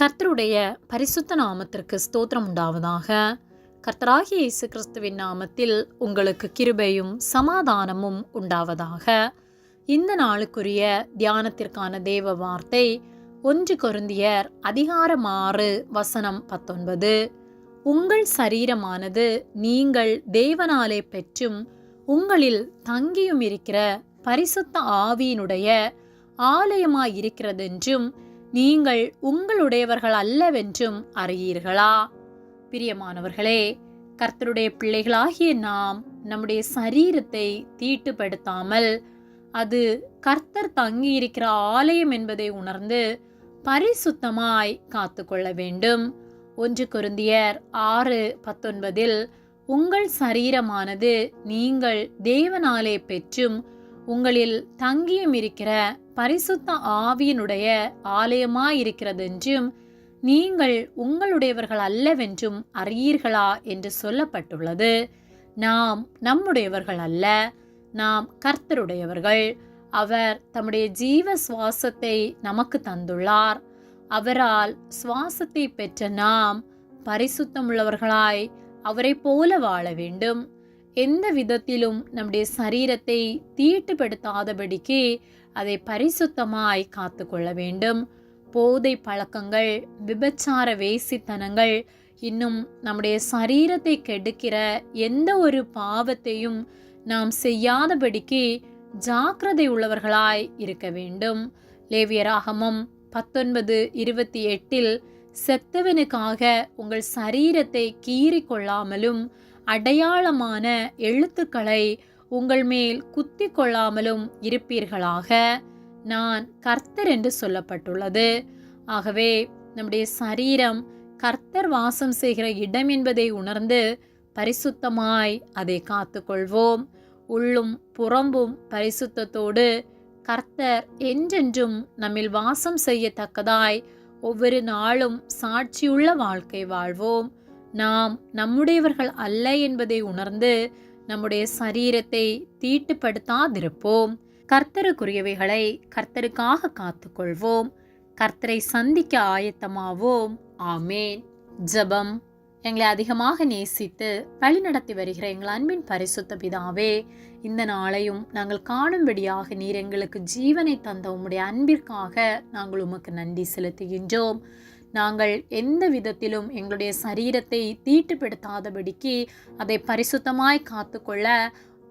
கர்த்தருடைய பரிசுத்த நாமத்திற்கு ஸ்தோத்திரம் உண்டாவதாக. கர்த்தராகிய இயேசு கிறிஸ்துவின் நாமத்தில் உங்களுக்கு கிருபையும் சமாதானமும் உண்டாவதாக. இந்த நாளுக்குரிய தியானத்திற்கான தேவ வார்த்தை ஒன்று கொருந்தியர் அதிகாரம் ஆறு வசனம் பத்தொன்பது. உங்கள் சரீரமானது நீங்கள் தேவனாலே பெற்றும் உங்களில் தங்கியும் இருக்கிற பரிசுத்த ஆவியினுடைய ஆலயமாயிருக்கிறதென்றும் நீங்கள் உங்களுடையவர்கள் அல்லவென்றும் அறியீர்களா? பிரியமானவர்களே கர்த்தருடைய பிள்ளைகளாகிய நாம் நம்முடைய சரீரத்தை தீட்டுப்படுத்தாமல் அது கர்த்தர் தங்கியிருக்கிற ஆலயம் என்பதை உணர்ந்து பரிசுத்தமாய் காத்துக்கொள்ள வேண்டும். ஒன்று கொருந்தியர் ஆறு பத்தொன்பதில் உங்கள் சரீரமானது நீங்கள் தேவனாலே பெற்றும் உங்களில் தங்கியும் இருக்கிற பரிசுத்த ஆவியினுடைய ஆலயமாயிருக்கிறதென்றும் நீங்கள் உங்களுடையவர்கள் அல்லவென்றும் அறியீர்களா என்று சொல்லப்பட்டுள்ளது. நாம் நம்முடையவர்கள் அல்ல நாம் கர்த்தருடையவர்கள். அவர் தம்முடைய ஜீவ சுவாசத்தை நமக்கு தந்துள்ளார். அவரால் சுவாசத்தை பெற்ற நாம் பரிசுத்தமுள்ளவர்களாய் அவரை போல வாழ வேண்டும். எந்த விதத்திலும் நம்முடைய சரீரத்தை தீட்டுப்படுத்தாதபடிக்கு அதை பரிசுத்தமாய் காத்து கொள்ள வேண்டும். போதை பழக்கங்கள் விபச்சார வேசித்தனங்கள் இன்னும் நம்முடைய சரீரத்தை கெடுக்கிற எந்த ஒரு பாவத்தையும் நாம் செய்யாதபடிக்கு ஜாக்கிரதை உள்ளவர்களாய் இருக்க வேண்டும். லேவியராகமம் பத்தொன்பது இருபத்தி எட்டில் செத்தவனுக்காக உங்கள் சரீரத்தை கீறி கொள்ளாமலும் அடையாளமான எழுத்துக்களை உங்கள் மேல் குத்தி கொள்ளாமலும் இருப்பீர்களாக. நான் கர்த்தர் என்று சொல்லப்பட்டுள்ளது. ஆகவே நம்முடைய சரீரம் கர்த்தர் வாசம் செய்கிற இடம் என்பதை உணர்ந்து பரிசுத்தமாய் அதை காத்துக்கொள்வோம். உள்ளும் புறம்பும் பரிசுத்தத்தோடு கர்த்தர் என்றென்றும் நம்மில் வாசம் செய்யத்தக்கதாய் ஒவ்வொரு நாளும் சாட்சியுள்ள வாழ்க்கை வாழ்வோம். நாம் நம்முடையவர்கள் அல்ல என்பதை உணர்ந்து நம்முடைய சரீரத்தை தீட்டுப்படுத்தாதிருப்போம். கர்த்தருக்குரியவைகளை கர்த்தருக்காக காத்துக்கொள்வோம். கர்த்தரை சந்திக்க ஆயத்தமாவோம். ஆமேன். ஜபம் எங்களை அதிகமாக நேசித்து வழிநடத்தி வருகிற எங்கள் அன்பின் பரிசுத்த பிதாவே இந்த நாளையும் நாங்கள் காணும்படியாக நீர் எங்களுக்கு ஜீவனை தந்த உம்முடைய அன்பிற்காக நாங்கள் உமக்கு நன்றி செலுத்துகின்றோம். நாங்கள் எந்த விதத்திலும் எங்களுடைய சரீரத்தை தீட்டுப்படுத்தாதபடிக்கு அதை பரிசுத்தமாய் காத்துக்கொள்ள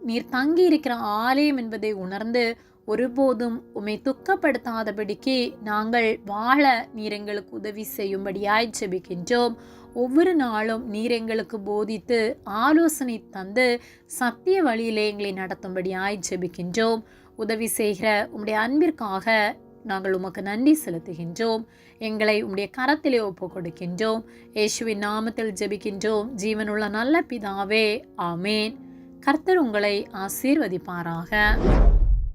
நீர் தங்கி இருக்கிற ஆலயம் என்பதை உணர்ந்து ஒருபோதும் உம்மை துக்கப்படுத்தாதபடிக்கு நாங்கள் வாழ நீர் எங்களுக்கு உதவி செய்யும்படியாய் ஜெபிக்கின்றோம். ஒவ்வொரு நாளும் நீர் எங்களுக்கு போதித்து ஆலோசனை தந்து சத்திய வழியிலே எங்களை நடத்தும்படியாய் ஜெபிக்கின்றோம். உதவி செய்கிற உம்முடைய அன்பிற்காக நாங்கள் உமக்கு நன்றி செலுத்துகின்றோம். எங்களை உம்முடைய கரத்திலே ஒப்பு கொடுக்கின்றோம் இயேசுவின் நாமத்தில் ஜெபிக்கின்றோம். ஜீவனுள்ள நல்ல பிதாவே ஆமேன். கர்த்தர் உங்களை ஆசீர்வதிப்பாராக.